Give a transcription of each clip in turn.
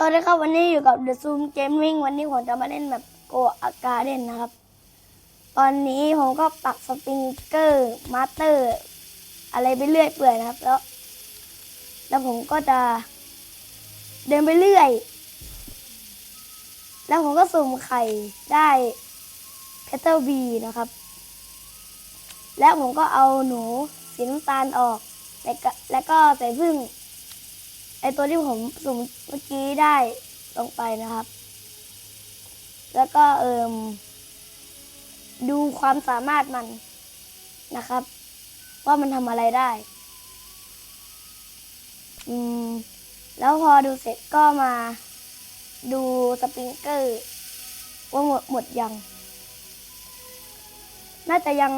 สวัสดีครับวันนี้อยู่กับ The Zoom Gaming วันนี้ผมจะมาเล่นแบบโกอาการเล่นนะครับ ตอนนี้ผมก็ปักสปริงเกอร์มาสเตอร์ อะไรไปเรื่อยเปื่อยนะครับ แล้ว แล้วผมก็จะ เดินไปเรื่อย แล้วผมก็สุ่มไข่ได้เพเทอร์บีนะครับ แล้วผมก็เอาหนูสีน้ำตาลออก แล้วก็แล้วก็ใส่พึ่ง ไอตัวที่ผมสุ่มเมื่อกี้ได้ลงไปนะครับ แล้วก็เอิมดูความสามารถมันนะครับ ว่ามันทำอะไรได้ อืม แล้วพอดูเสร็จก็มาดูสปริงเกอร์ว่าหมดหมดยัง น่าจะยัง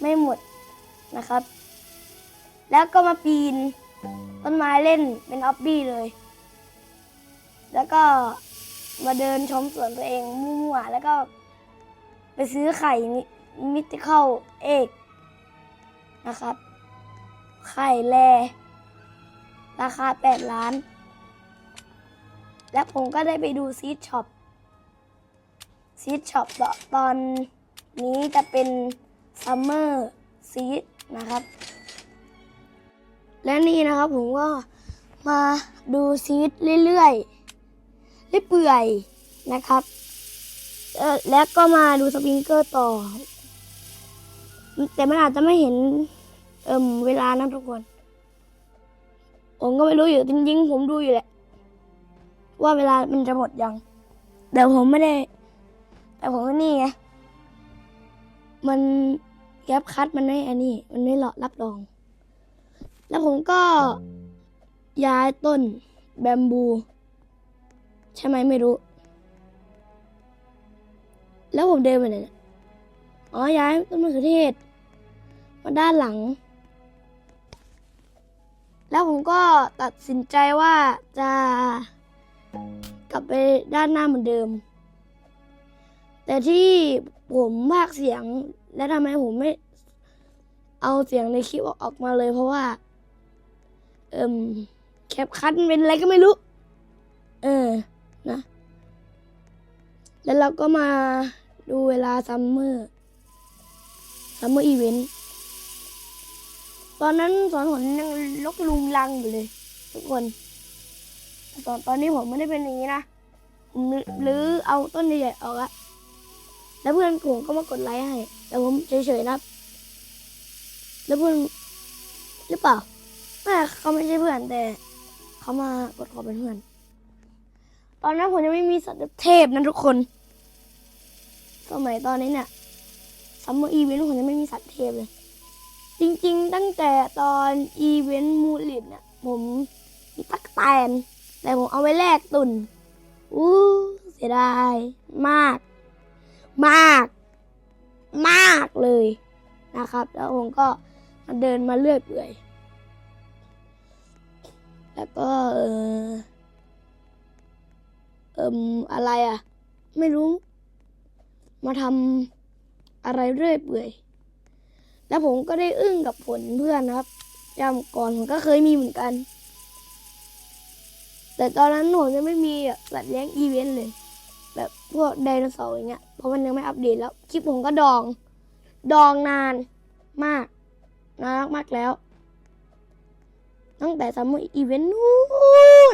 ไม่หมดนะครับ แล้วก็มาปีน ต้นไม้เล่นเป็นออบบี้เลย แล้วก็มาเดินชมสวนตัวเองมั่วๆแล้วก็ไปซื้อไข่มิติเข้าเอกนะครับ ไข่แล ราคา 8 ล้าน และผมก็ได้ไปดูซีดช็อปซีดช็อปตอนนี้จะเป็นซัมเมอร์ซีดนะครับ และนี่นะครับผมก็มาดูซีดเรื่อยๆเรื่อยเปื่อยนะครับแล้วก็มาดูสปริงเกอร์ต่อ แต่มันอาจจะไม่เห็นเอิ่มเวลานะทุกคน ผมก็ไม่รู้อยู่จริงๆผมดูอยู่แหละ ว่าเวลามันจะหมดยังแต่ผมไม่ได้ แต่ผมก็นี่ไงมันแก๊ปคัดมันไม่อันนี้ มันไม่หลอรับรอง แล้วผมก็ย้ายต้นแบมบู ใช่ไหมไม่รู้ แล้วผมเดินไปไหนอ๋อ ย้ายต้นมะเขือเทศ มาด้านหลัง แล้วผมก็ตัดสินใจว่าจะกลับไปด้านหน้าเหมือนเดิม แต่ที่ผมพากเสียงและทำไมผมไม่เอาเสียงในคลิปออกมาเลยเพราะว่า เอิมแคปคัทเป็นอะไรก็ไม่รู้ เออ นะ แล้วเราก็มาดูเวลาซัมเมอร์ซัมเมอร์อีเวนต์ตอนนั้นสอนผลยังลกลุงลังอยู่เลย ทุกคน ตอนตอนนี้ผมไม่ได้เป็นอย่างนี้นะผมหรือเอาต้นใหญ่ๆออกอะแล้วเพื่อนผมก็มากดไลค์ให้ แต่ผมเฉยๆนะ แล้วเพื่อนหรือเปล่า ไม่เขาไม่ใช่เพื่อนแต่เขามากดขอเป็นเพื่อน ตอนนั้นผมยังไม่มีสัตว์เทพนะทุกคน สมัยตอนนี้เนี่ยซัมเมอร์อีเวนต์ผมยังไม่มีสัตว์เทพเลย จริง ๆ ตั้งแต่ตอนอีเวนต์มูลิตเนี่ยผมมีตักแตน แต่ผมเอาไว้แลกตุนอู้เสียดายมาก มาก มากเลยนะครับ แล้วผมก็มาเดินมาเรื่อยเปื่อย แล้วก็เออเอิมอะไรอะ ไม่รู้ มาทำอะไรเรื่อยเปื่อย แล้วผมก็ได้อึ้งกับผลเพื่อนนะครับจำก่อนผมก็เคยมีเหมือนกัน แต่ตอนนั้นผมยังไม่มีแบบสัตว์เลี้ยงอีเวนต์เลย แบบพวกไดโนเสาร์อย่างเงี้ย เพราะมันยังไม่อัปเดตแล้ว คลิปผมก็ดอง ดองนานมาก นานมากแล้ว ตั้งแต่ซัมเมอร์อีเวนต์นู่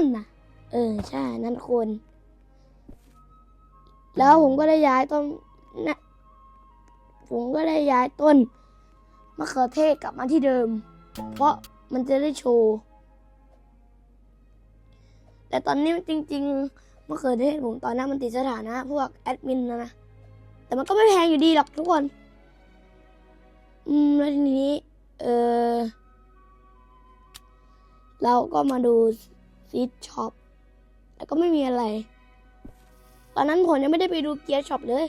นนะเออใช่นั่นคน แล้วผมก็ได้ย้ายต้นนะผมก็ได้ย้ายต้นมะเขือเทศกลับมาที่เดิม เพราะมันจะได้โชว์แต่ตอนนี้จริง ๆมะเขือเทศผมตอนนั้นมันติดสถานะ พวกแอดมินนะนะแต่มันก็ไม่แพงอยู่ดีหรอกทุกคน อืมแล้วทีนี้ เออ เราก็มาดูซีดช็อปแล้วก็ไม่มีอะไร ตอนนั้นผมยังไม่ได้ไปดูเกียร์ช็อปเลย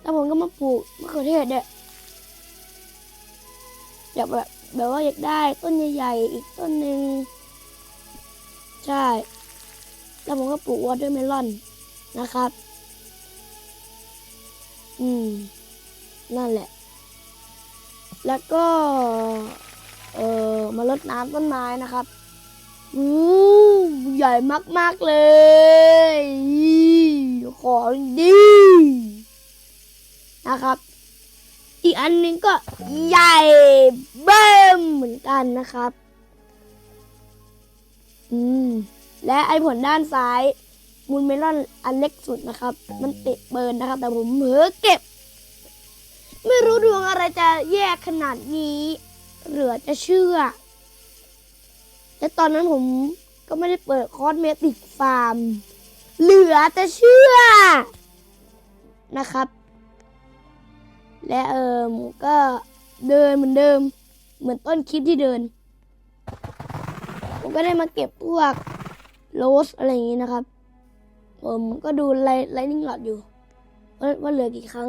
แล้วผมก็มาปลูกมะเขือเทศเนี่ยอยากแบบแบบว่าอยากได้ต้นใหญ่ๆอีกต้นหนึ่งใช่ แล้วผมก็ปลูกวอเตอร์เมลอนนะครับ อืม นั่นแหละ แล้วก็ เออมาลดน้ำต้นไม้นะครับอู้ใหญ่มาก ๆ เลย ของดี นะครับ อีกอันหนึงก็ใหญ่เบิ้มเหมือนกันนะครับ อืม และไอผลด้านซ้ายมูลเมลอนอันเล็กสุดนะครับ มันติดเบิร์นนะครับ แต่ผมเผลอเก็บ ไม่รู้ดวงอะไรจะแยกขนาดนี้ เหลือจะเชื่อ และตอนนั้นผมก็ไม่ได้เปิดคอสเมติกฟาร์ม เหลือจะเชื่อ นะครับ และเอิมก็เดินเหมือนเดิม เหมือนต้นคลิปที่เดิน ผมก็ได้มาเก็บพวกโรสอะไรอย่างนี้นะครับ ผมก็ดูไลไลนิ่งหลอดอยู่ว่าเหลือกี่ครั้ง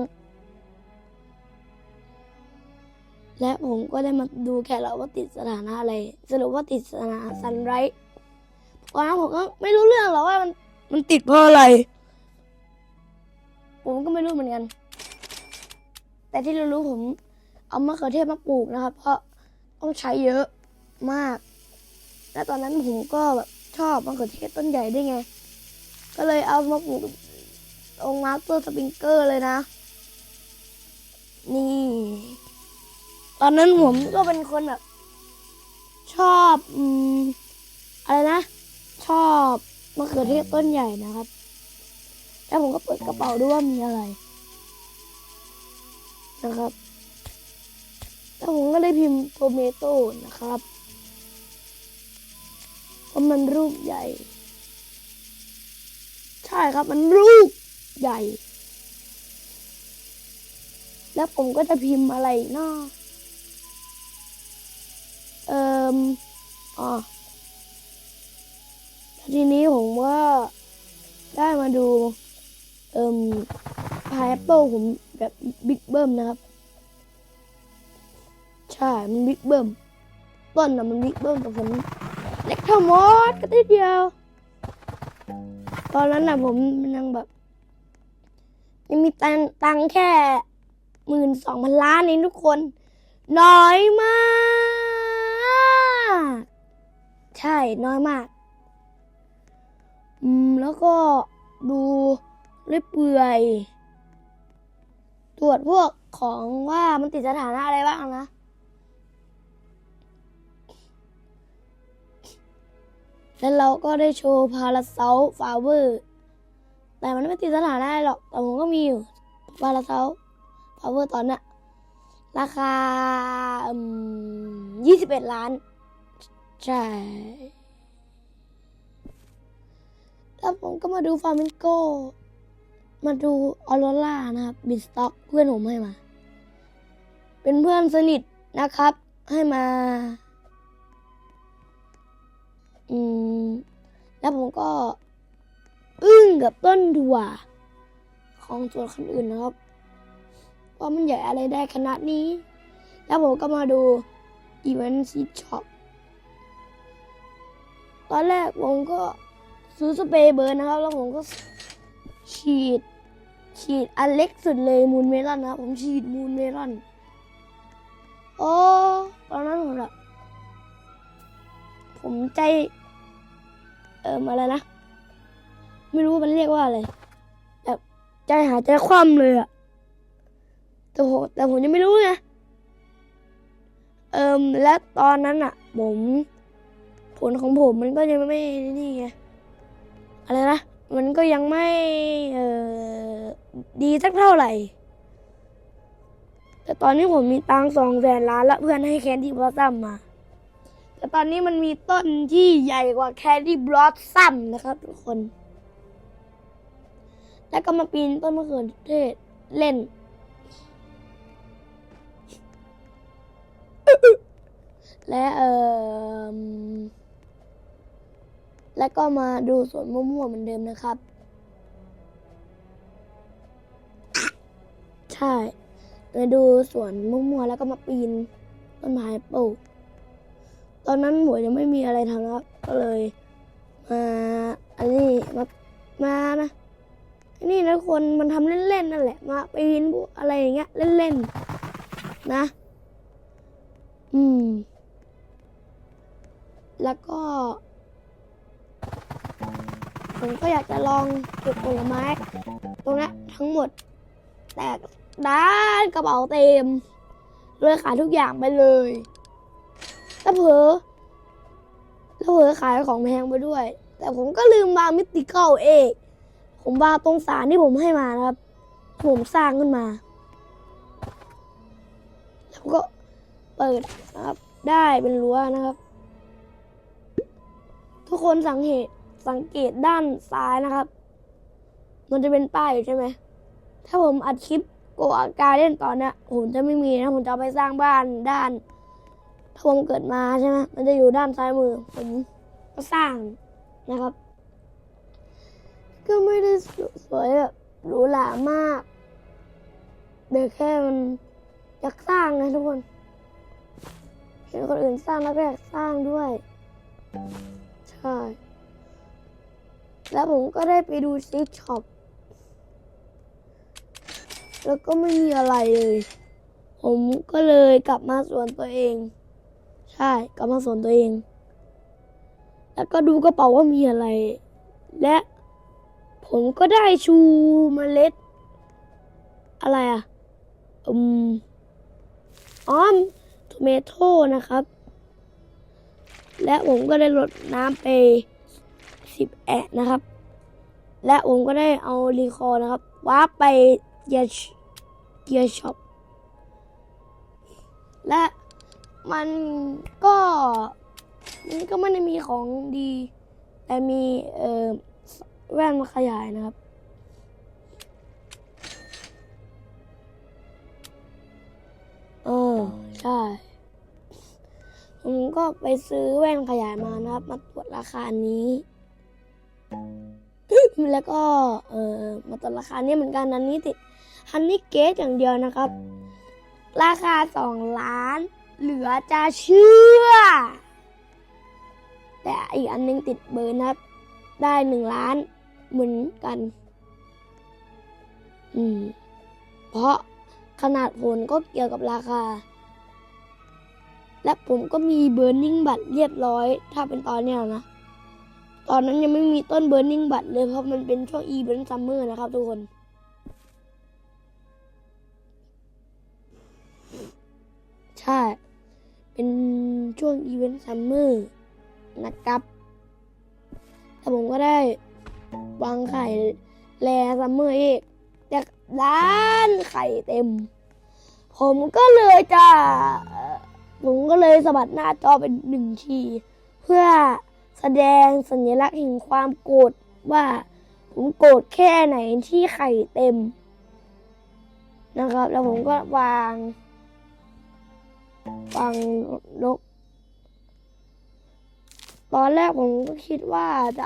และผมก็ได้มาดูแค่เราว่าติดสถานะอะไร สรุปว่าติดสถานะซันไรท์ตอนนั้นผมก็ไม่รู้เรื่องหรอกว่ามันมันติดเพราะอะไร ผมก็ไม่รู้เหมือนกัน แต่ที่เรารู้ผม เอามะเขือเทศมาปลูกนะครับ เพราะต้องใช้เยอะมาก และตอนนั้นผมก็แบบชอบมะเขือเทศต้นใหญ่ได้วยไง ก็เลยเอามาปลูกตรงมาสเตอร์สปริงเกอร์เลยนะ นี่ ตอนนั้นผมก็เป็นคนแบบ ชอบอืมอะไรนะ ชอบมะเขือเทศต้นใหญ่นะครับ แล้วผมก็เปิดกระเป๋าดูว่ามีอะไร นะครับ แล้วผมก็ได้พิมพ์โทเมโต้นะครับเพราะมันรูปใหญ่ ใช่ครับมันรูปใหญ่ แล้วผมก็จะพิมพ์อะไรอีกเนาะ เอ่มอ๋อทีนี้ผมก็ได้มาดู เอ่มพายแอปเปิลผมแบบบิ๊กเบิ้มนะครับ ใช่ มันบิ๊กเบิ้มต้นนะมันบิ๊กเบิ้มแต่ผมเล็กเท่ามอสก็ทีเดียว ตอนนั้นนะผมยังแบบ ยังมีตังตังแค่หมื่นสองพันล้านเองทุกคน น้อยมาก ใช่น้อยมาก อืม แล้วก็ดูเรื่อยเปื่อย ตรวจพวกของว่ามันติดสถานะอะไรบ้างนะ แล้วเราก็ได้โชว์พาราเซลฟาเวอร์ แต่มันไม่ติดสถานะหรอก แต่ผมก็มีอยู่พาราเซลฟาเวอร์ตอนนี้ราคายี่สิบเอ็ดล้าน ใช่ แล้วผมก็มาดูฟาร์มิงโก มาดูออโรร่านะครับบิสต็อกเพื่อนผมให้มา เป็นเพื่อนสนิทนะครับ ให้มา อืม แล้วผมก็ อึ้งกับต้นถั่วของส่วนคนอื่นนะครับ ว่ามันใหญ่อะไรได้ขนาดนี้ แล้วผมก็มาดูอีเวนต์ซีช็อป ตอนแรกผมก็ซื้อสเปรย์เบิร์นนะครับ แล้วผมก็ฉีด ฉีดอันเล็กสุดเลยมูนเมลอนนะครับ ผมฉีดมูนเมลอนโอ้ตอนนั้นผมแบบผมใจ เอออะไรนะ ไม่รู้มันเรียกว่าอะไรแบบใจหายใจคว่ำเลยอะแต่ผมแต่ผมยังไม่รู้ไงเอิมและตอนนั้นอะผม ผลของผมมันก็ยังไม่นี่ไงอะไรนะมันก็ยังไม่เออดีสักเท่าไหร่ แต่ตอนนี้ผมมีตังสองแสนล้านแล้วเพื่อนให้แคนดี้บลอสซัมมา แต่ตอนนี้มันมีต้นที่ใหญ่กว่าแคนดี้บลอสซัมนะครับทุกคน แล้วก็มาปีนต้นมะเขือเทศเล่นและเออ แล้วก็มาดูสวนมั่วๆเหมือนเดิมนะครับ ใช่มาดูสวนมั่วๆแล้วก็มาปีนต้นไม้ปลูกตอนนั้นหมวยยังไม่มีอะไรทำนะครับก็เลยมาอันนี้มามานะอันนี้นะคนมันทำเล่นๆนั่นแหละ มาปีนพวกอะไรอย่างเงี้ยเล่นๆนะ อืม แล้วก็ ผมก็อยากจะลองเก็บผลไม้ ตรงนี้ทั้งหมด แต่ด้านกระเป๋าเต็มเลยขายทุกอย่างไปเลยแล้วเผลอแล้วเผลอขายของแพงไปด้วย แต่ผมก็ลืมวางมิติเกิลเอกผมวางตรงสารที่ผมให้มานะครับ ผมสร้างขึ้นมา แล้วก็เปิดนะครับ ได้เป็นรั้วนะครับ ทุกคนสังเกต สังเกตด้านซ้ายนะครับ มันจะเป็นป้ายอยู่ใช่ไหม ถ้าผมอัดคลิปโกอาการเล่นตอนนี้ผมจะไม่มีนะผมจะไปสร้างบ้านด้านถ้าผมเกิดมาใช่ไหมมันจะอยู่ด้านซ้ายมือ ผมก็สร้างนะครับ ก็ไม่ได้สวยแบบหรูหรามากเดี๋ยวแค่มันอยากสร้างนะทุกคนเห็นคนอื่นสร้างแล้วก็อยากสร้างด้วย ใช่ แล้วผมก็ได้ไปดูซิกช็อป แล้วก็ไม่มีอะไรเลย ผมก็เลยกลับมาสวนตัวเอง ใช่ กลับมาสวนตัวเอง แล้วก็ดูกระเป๋าว่ามีอะไร และผมก็ได้ชูเมล็ด อะไรอะอืมอ้อมทเมโต้นะครับ และผมก็ได้ลดน้ำไป สิบแอะนะครับ และผมก็ได้เอารีคอร์นะครับว้าร์ปไปเกียร์เกียร์ช็อปและมันก็มันก็ไม่ได้มีของดี แต่มีเอ่อแว่นมาขยายนะครับ เออ ใช่ ผมก็ไปซื้อแว่นขยายมานะครับ มาตรวจราคานี้ แล้วก็เออมาตรวราคานี้เหมือนกันอันนี้ติดฮันนี่เกตอย่างเดียวนะครับ ราคาสองล้าน เหลือจะเชื่อ แต่อีกอันนึงติดเบอร์นะครับ ได้หนึ่งล้านเหมือนกัน อืม เพราะขนาดผลก็เกี่ยวกับราคา และผมก็มีเบ r ร์ n ิ n งบัตรเรียบร้อย ถ้าเป็นตอนเนี้ยนะ ตอนนั้นยังไม่มีต้นเบ r ร์ n ิงบัตเลยเพราะมันเป็นช่วงอีเวนต์ซัมเมอร์นะครับทุกคนใช่ เป็นช่วงอีเวนต์ซัมเมอร์นะครับ แต่ผมก็ได้วางไข่แลซัมเมอร์อีกแต่ด้านไข่เต็ม ผมก็เลยจะ ผมก็เลยสะบัดหน้าจอเป็นหนึ่งที เพื่อ แสดงสัญลักษณ์แห่งความโกรธว่า ผมโกรธแค่ไหนที่ไข่เต็ม นะครับ แล้วผมก็วางวางนกตอนแรกผมก็คิดว่าจะ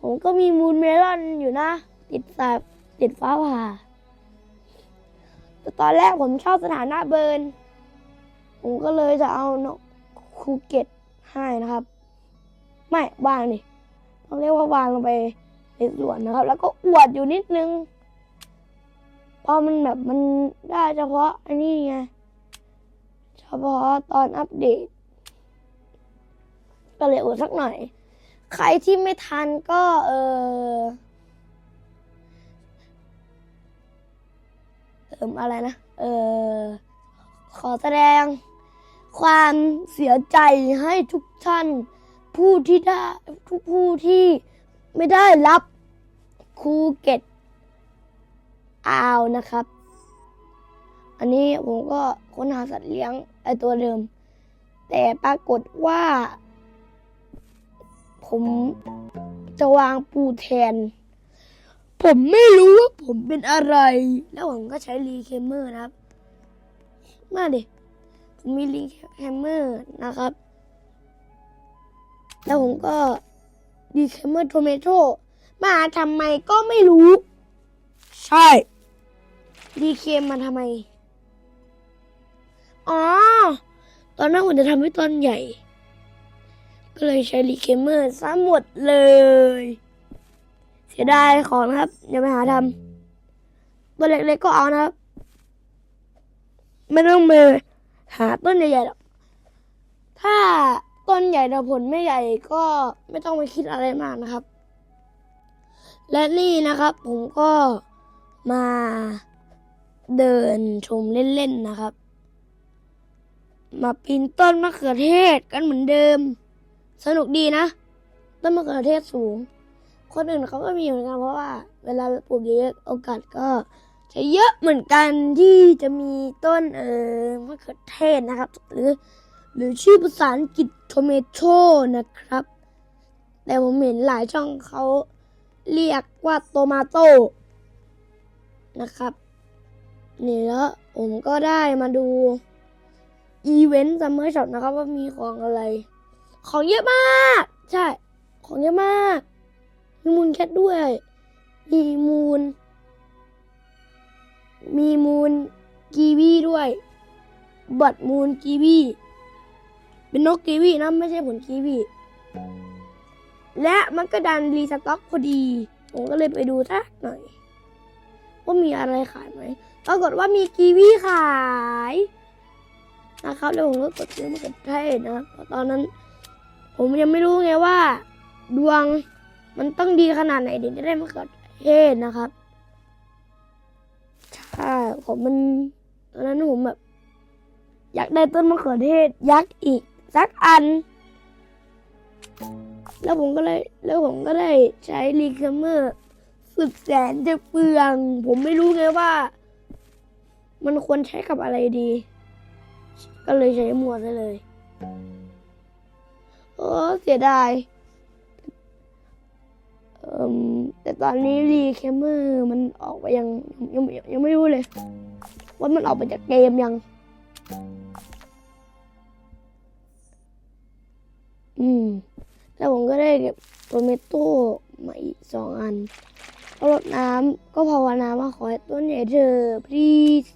ผมก็มีมูลเมลอนอยู่นะ ติดสายติดฟ้าผ่าแต่ตอนแรกผมชอบสถานะเบิร์น ผมก็เลยจะเอานกคูเก็ตให้นะครับ ไม่วางนี่ต้องเรียกว่าวางลงไปในสวนนะครับ แล้วก็อวดอยู่นิดนึงเพราะมันแบบมันได้เฉพาะอันนี้ไงเฉพาะตอนอัปเดต ก็เลยอวดสักหน่อย ใครที่ไม่ทันก็ เออเอิมอะไรนะ เออ ขอแสดงความเสียใจให้ทุกท่าน ผู้ที่ได้ทุกผู้ที่ไม่ได้รับคูเก็ตอาวนะครับ อันนี้ผมก็ค้นหาสัตว์เลี้ยงไอตัวเดิม แต่ปรากฏว่า ผมจะวางปูแทน ผมไม่รู้ว่าผมเป็นอะไร แล้วผมก็ใช้รีเคมเมอร์นะครับ มาดิผมมีรีเคมเมอร์นะครับ แล้วผมก็รีเคมเมอร์โทเมโตมาทำไมก็ไม่รู้ ใช่รีเคมมาทำไม อ๋อ ตอนนั้นผมจะทำให้ต้นใหญ่ ก็เลยใช้รีเคมเมอร์ซะหมดเลย เสียดายของนะครับอย่าไปหาทำตัวเล็กๆก็เอานะครับ ไม่ต้องไปหาต้นใหญ่ๆหรอกถ้า ต้นใหญ่แต่ผลไม่ใหญ่ก็ไม่ต้องไปคิดอะไรมากนะครับ และนี่นะครับผมก็มาเดินชมเล่นๆนะครับ มาปีนต้นมะเขือเทศกันเหมือนเดิม สนุกดีนะ ต้นมะเขือเทศสูง คนอื่นเขาก็มีเหมือนกันเพราะว่า เวลาปลูกเยอะโอกาสก็จะเยอะเหมือนกันที่จะมีต้นเอ่อมะเขือเทศนะครับ หรือ หรือชื่อภาษาอังกฤษ tomato นะครับ แต่ผมเห็นหลายช่องเขาเรียกว่าโตมาโต้นะครับ นี่แล้วผมก็ได้มาดูอีเวนต์ซัมเมอร์ช็อปนะครับว่ามีของอะไร ของเยอะมาก ใช่ ของเยอะมาก มีมูลแคทด้วย มีมูล มีมูลกีวีด้วย บัตรมูลกีวี เป็นนกกีวีนะไม่ใช่ผลกีวีและมันก็ดันรีสต็อกพอดี ผมก็เลยไปดูสักหน่อยว่ามีอะไรขายไหมปรากฏว่ามีกีวีขายนะครับแล้วผมก็กดซื้อมาเกิดเทศนะเพราะตอนนั้น ผมยังไม่รู้ไงว่า ดวงมันต้องดีขนาดไหนถึงจะได้มะเขือเทศนะครับใช่ผมมันตอนนั้นผมแบบ อยากได้ต้นมะเขือเทศยักษ์อีก สักอัน แล้วผมก็เลย แล้วผมก็ได้ใช้รีคัมเมอร์สุดแสนจะเปลือง ผมไม่รู้ไงว่า มันควรใช้กับอะไรดี ก็เลยใช้หมวดเลย โอ้เสียดายเอ่มแต่ตอนนี้รีคัมเมอร์มันออกไปยังยังยังยังไม่รู้เลย ว่ามันออกไปจากเกมยัง อืม แล้วผมก็ได้เก็บโทเมโต้มาอีกสองอันก็รดน้ำก็ภาวนาว่าขอให้ต้นใหญ่เธอ please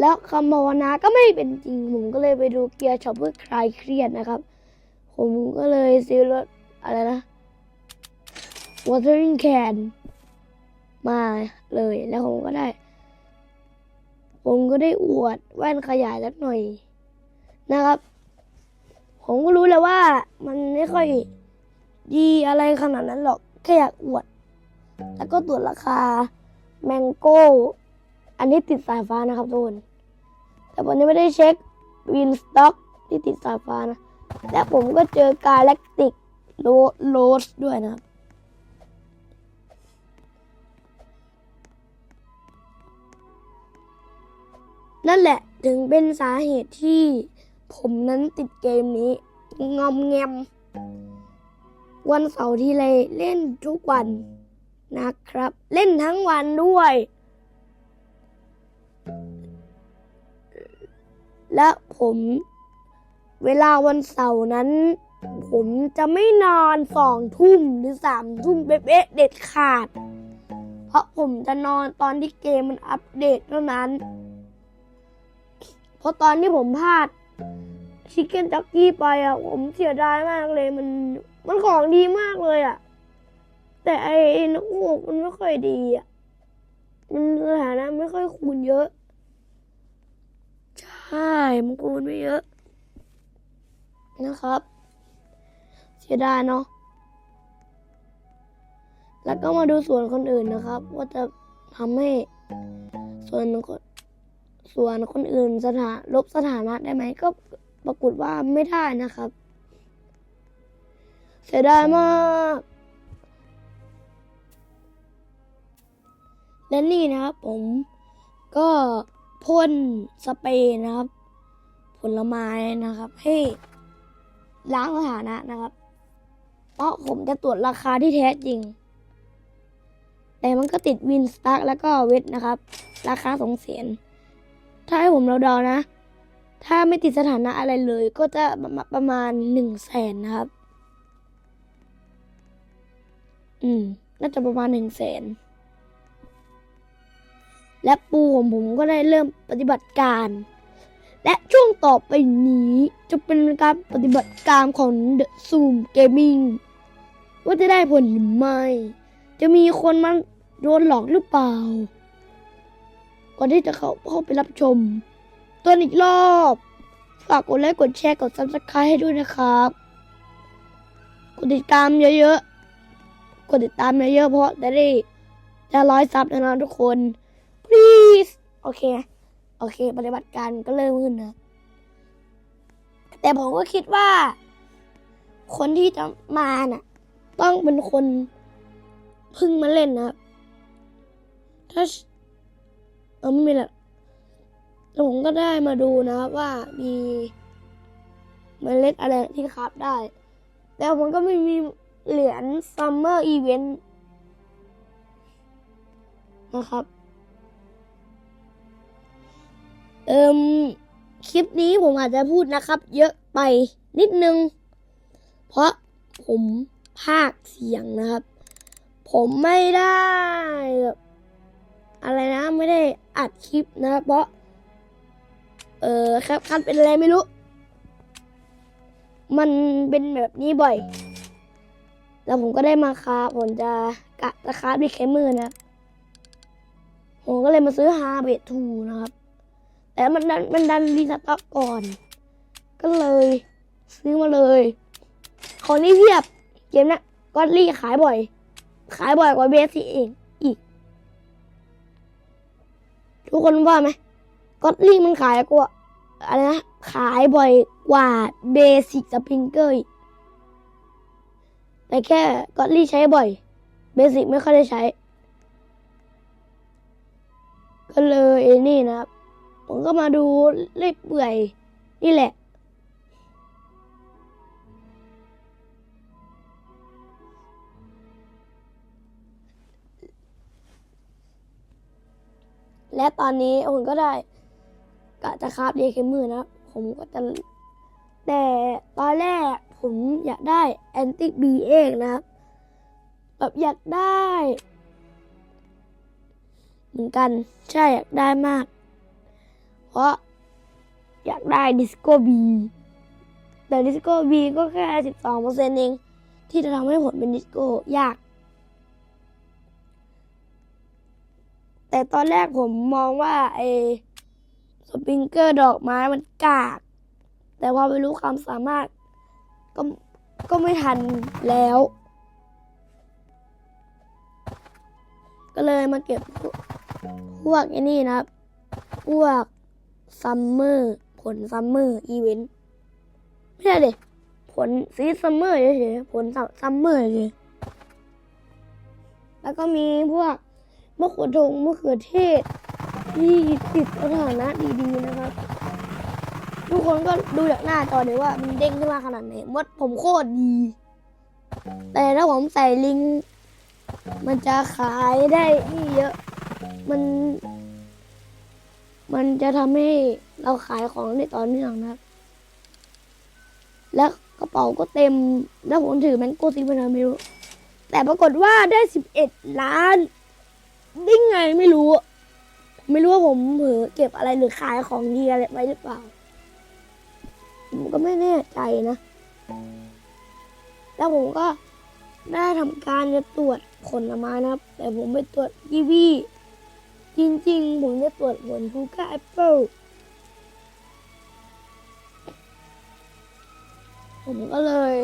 แล้วคำภาวนาก็ไม่เป็นจริง ผมก็เลยไปดูเกียร์ช็อปเพื่อคลายเครียดนะครับ ผมก็เลยซื้อรถอะไรนะ watering can มาเลย แล้วผมก็ได้ ผมก็ได้อวดแว่นขยายสักหน่อยนะครับ ผมก็รู้แล้วว่ามันไม่ค่อยดีอะไรขนาดนั้นหรอก แค่อยากอวด แล้วก็ตรวจราคาแมงโก้ อันนี้ติดสายฟ้านะครับทุกคน แต่ผมยังไม่ได้เช็ควินสต็อกที่ติดสายฟ้านะ และผมก็เจอกาแล็กติกโลสด้วยนะครับนั่นแหละถึงเป็นสาเหตุที่ ผมนั้นติดเกมนี้ งอมแงม วันเสาร์ที่ไรเล่นทุกวันนะครับ เล่นทั้งวันด้วย และผม เวลาวันเสาร์นั้น ผมจะไม่นอนสองทุ่มหรือสามทุ่มเป๊ะเด็ดขาด เพราะผมจะนอนตอนที่เกมมันอัปเดตเท่านั้น เพราะตอนที่ผมพลาด ชิคเก้นจ็อกกี้ไปอะผมเสียดายมากเลยมัน มันของดีมากเลยอะ แต่ไอ้นกฮูกมันไม่ค่อยดีอะ มันสถานะไม่ค่อยคูณเยอะ ใช่มันคูณไม่เยอะ นะครับ เสียดายเนาะแล้วก็มาดูส่วนคนอื่นนะครับ ว่าจะทำให้ส่วนคน ส่วนคนอื่นสถาลบสถานะได้ไหมก็ปรากฏว่าไม่ได้นะครับ เสียดายมาก และนี่นะครับผมก็พ่นสเปรย์นะครับ ผลไม้นะครับ ให้ล้างสถานะนะครับ เพราะผมจะตรวจราคาที่แท้จริง แต่มันก็ติดวินสตาร์แล้วก็เวทนะครับ ราคาสองแสน ถ้าให้ผมเราดาๆนะ ถ้าไม่ติดสถานะอะไรเลยก็จะประมาณหนึ่งแสนนะครับ อืม น่าจะประมาณหนึ่งแสน และปูของผมก็ได้เริ่มปฏิบัติการ และช่วงต่อไปนี้จะเป็นการปฏิบัติการของ The Zoom Gaming ว่าจะได้ผลหรือไม่ จะมีคนมาโดนหลอกหรือเปล่า ก่อนที่จะเข้าเข้าไปรับชม ตัวอีกรอบ ฝากกดไลค์กดแชร์กด subscribe ให้ด้วยนะครับ กดติดตามเยอะๆ กดติดตามเยอะๆเพราะจะได้จะร้อยซับแน่นอนทุกคน please โอเค โอเค ปฏิบัติการก็เริ่มขึ้นนะ แต่ผมก็คิดว่า คนที่จะมาน่ะ ต้องเป็นคนเพึ่งมาเล่นนะครับถ้า ออไม่มีแหละแล้วผมก็ได้มาดูนะครับว่ามีเมล็ดอะไรที่คราฟได้แล้วผมก็ไม่มีเหรียญซัมเมอร์อีเวนต์นะครับ เอิมคลิปนี้ผมอาจจะพูดนะครับ เยอะไปนิดนึง เพราะผมภาคเสียงนะครับ ผมไม่ได้แบบ อะไรนะไม่ได้อัดคลิปนะเพราะ เออครับคันเป็นอะไรไม่รู้ มันเป็นแบบนี้บ่อย แล้วผมก็ได้มาคาผมจะกะจะคาบิเคมือนะครับผมก็เลยมาซื้อฮาเบททูนะครับ แต่มันดันมันดันรีสต็อกก่อน ก็เลย ซื้อมาเลย ของนี่เพียบ เกมนะก็รีขายบ่อย ขายบ่อยกว่าเบสทีเอง ทุกคนว่าไหมก็ลี่มันขายกว่าอะไรนะขายบ่อยกว่าเบสิกสปริงเกอร์แต่แค่ก็ลี่ใช้บ่อย เบสิกไม่ค่อยได้ใช้ ก็เลยนี่นะครับผมก็มาดูเล่อยเปื่อยนี่แหละ และตอนนี้ผมก็ได้กะจะคราบเดเคมือนะครับผมก็จะแต่ตอนแรกผมอยากได้แอนติบีเองนะครับแบบอยากได้ เหมือนกันใช่อยากได้มาก เพราะอยากได้ดิสโก้บีแต่ดิสโก้บีก็แค่สิบสองเปอร์เซ็นต์เอง ที่จะทำให้ผลเป็นดิสโก้ยาก แต่ตอนแรกผมมองว่าไอ้สปริงเกอร์ดอกไม้มันกาก แต่พอไปรู้ความสามารถ ก็ก็ไม่ทันแล้ว ก็เลยมาเก็บพวกไอ้นี่นะครับ พวกซัมเมอร์ผลซัมเมอร์อีเวนต์ไม่ใช่เด็ผลซีซัมเมอร์เฉยๆผลซัมเมอร์เฉยแล้วก็มีพวก มะเขือทงมะเขือเทศที่ติดสถานะดีๆนะครับ ทุกคนก็ดูจากหน้าจอเดี๋ยวว่ามันเด้งขึ้นมาขนาดไหนมดผมโคตรดี แต่ถ้าผมใส่ลิงมันจะขายได้นี่เยอะ มัน มันจะทำให้เราขายของได้ต่อเนื่องนะครับ แล้วกระเป๋าก็เต็ม แล้วผมถือแมงโก้ซีมันไม่รู้ แต่ปรากฏว่าได้สิบเอ็ดล้าน ได้ไงไม่รู้ ไม่รู้ว่าผมเผลอเก็บอะไรหรือขายของดีอะไรไปหรือเปล่า ผมก็ไม่แน่ใจนะ แล้วผมก็ได้ทำการจะตรวจผลออกมานะครับ แต่ผมไปตรวจกีวีจริงๆ ผมจะตรวจผลทูก้าแอปเปิลผมก็เลย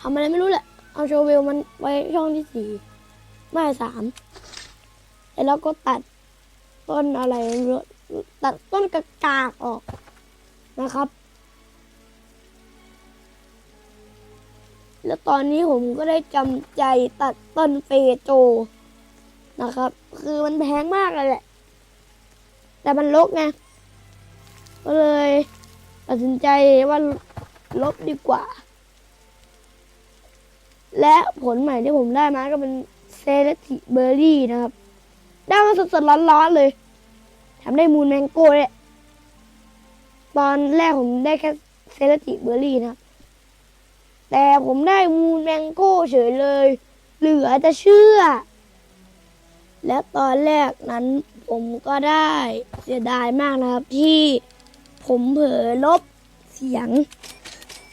ทำอะไรไม่รู้แหละ เอาโชว์เวลมันไว้ช่องที่สี่ ไม่สามแล้วก็ตัดต้นอะไรตัดต้นกระกากออกนะครับ แล้วตอนนี้ผมก็ได้จำใจตัดต้นเฟโจนะครับ คือมันแพงมากเลยแหละ แต่มันลกไงก็เลยตัดสินใจว่าลบดีกว่า และผลใหม่ที่ผมได้มาก็เป็น เซเลติเบอร์รี่นะครับ ได้มาสดๆร้อนๆเลยทำได้มูนแมงโก้เลยตอนแรกผมได้แค่เซเลติเบอร์รี่นะครับ แต่ผมได้มูนแมงโก้เฉยเลย เหลือจะเชื่อ และตอนแรกนั้นผมก็ได้เสียดายมากนะครับที่ผมเผลอลบเสียง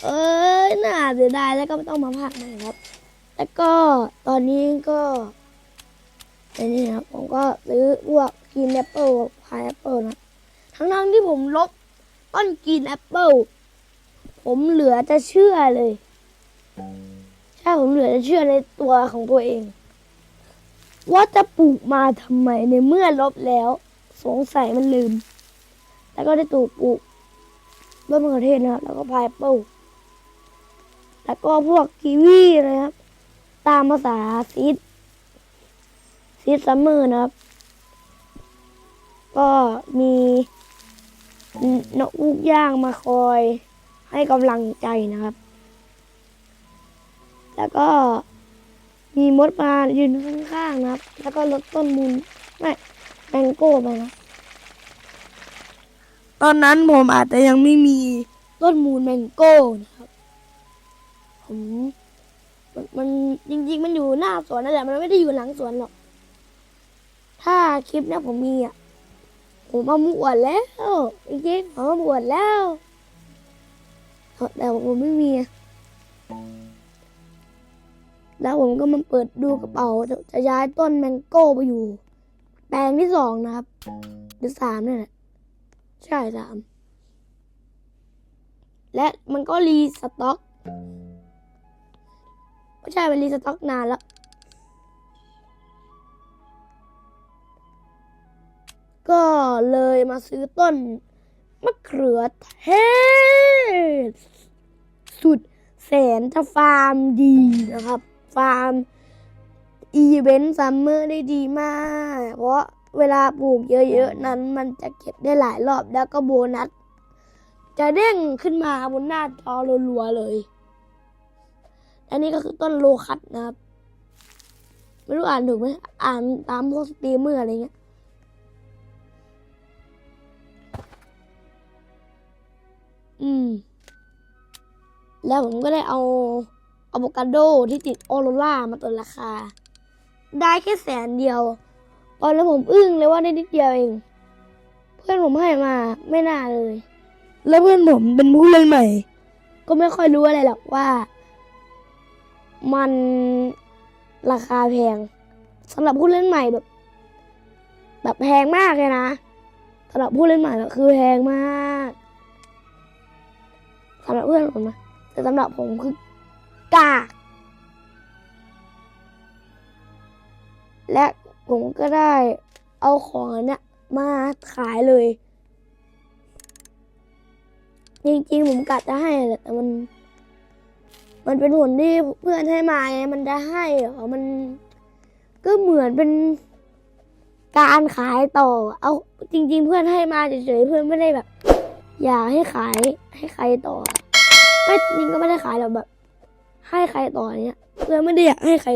เอ้ยน่าเสียดายแล้วก็ไม่ต้องมาพากย์ใหม่ครับ แล้วก็ตอนนี้ก็อ้นี่นะครับผมก็ซื้อพวกกินแอปเปิลพายแอปเปิลนะทั้งทั้งๆที่ผมลบต้นกินแอปเปิลผมเหลือจะเชื่อเลยใช่ผมเหลือจะเชื่อในตัวของตัวเอง ว่าจะปลูกมาทำไมในเมื่อลบแล้ว สงสัยมันลืม แล้วก็ได้ตูปลูกต้นมะเขือเทศนะครับแล้วก็พายแอปเปิลแล้วก็พวกกีวีนะครับ ตามภาษาซีดซีดซัมเมอร์นะครับ ก็มีนกอูกย่างมาคอยให้กำลังใจนะครับ แล้วก็มีมดมายืนข้างๆนะครับ แล้วก็ลดต้นมูลไม่แมงโก้ไปนะ ตอนนั้นผมอาจจะยังไม่มีต้นมูลแมงโก้นะครับ ผม มันมันจริงๆมันอยู่หน้าสวนนั่นแหละมันไม่ได้อยู่หลังสวนหรอก ถ้าคลิปเนี้ยผมมีอะผมเอามอวดแล้วจริงๆผมเอามอวดแล้วแต่ผมไม่มีแล้วผมก็มาเปิดดูกระเป๋าจะย้ายต้นแมงโก้ไปอยู่ แปลงที่สองนะครับ หรือสามเนี่ยแหละใช่สามและมันก็รีสต็อก ไม่ใช่มันรีสต็อกนานแล้ว ก็เลยมาซื้อต้นมะเขือเทศ สุดแสนจะฟาร์มดีนะครับ ฟาร์มอีเวนต์ซัมเมอร์ได้ดีมาก เพราะเวลาปลูกเยอะๆนั้น มันจะเก็บได้หลายรอบแล้วก็โบนัส จะเด้งขึ้นมาบนหน้าจอรัวๆเลย อันนี้ก็คือต้นโลคัตนะครับ ไม่รู้อ่านถูกไหมอ่านตามพวกสตรีมเมอร์อะไรเงี้ยอืม แล้วผมก็ได้เอาอะโวคาโดที่ติดออโรล่ามาตัวราคา ได้แค่แสนเดียวตอนนั้นผมอึ้งเลยว่าได้นิดเดียวเอง เพื่อนผมให้มาไม่น่าเลย แล้วเพื่อนผมเป็นผู้เล่นใหม่ ก็ไม่ค่อยรู้อะไรหรอกว่า มันราคาแพงสำหรับผู้เล่นใหม่แบบ แบบแพงมากเลยนะสำหรับผู้เล่นใหม่ก็คือแพงมากสำหรับเพื่อนผมนะแต่สำหรับผมคือกากและผมก็ได้เอาของนเนี้ยมาขายเลย จริงๆ ผมกะจะให้แหละแต่มัน มันเป็นผลที่เพื่อนให้มาไงมันจะให้เหรอมัน ก็เหมือนเป็นการขายต่อ เอาจริง ๆ เพื่อนให้มาเฉยๆเพื่อนไม่ได้แบบ อยากให้ขายให้ใครต่อไม่จริงก็ไม่ได้ขายหรอกแบบ ให้ใครต่อเนี้ยเพื่อนไม่ได้อยากให้ใคร